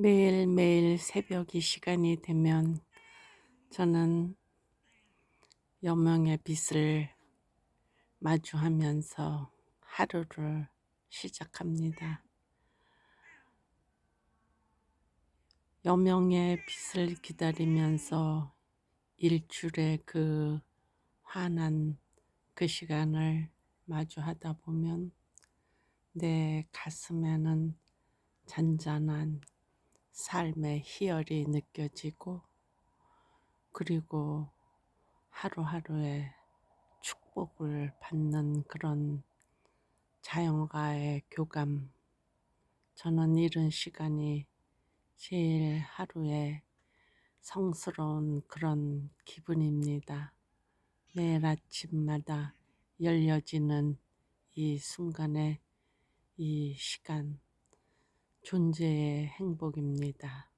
매일매일 새벽 이 시간이 되면 저는 여명의 빛을 마주하면서 하루를 시작합니다. 여명의 빛을 기다리면서 일출의 그 환한 그 시간을 마주하다 보면 내 가슴에는 잔잔한 삶의 희열이 느껴지고 그리고 하루하루의 축복을 받는 그런 자연과의 교감. 저는 이런 시간이 제일 하루에 성스러운 그런 기분입니다. 매일 아침마다 열려지는 이 순간의 이 시간, 존재의 행복입니다.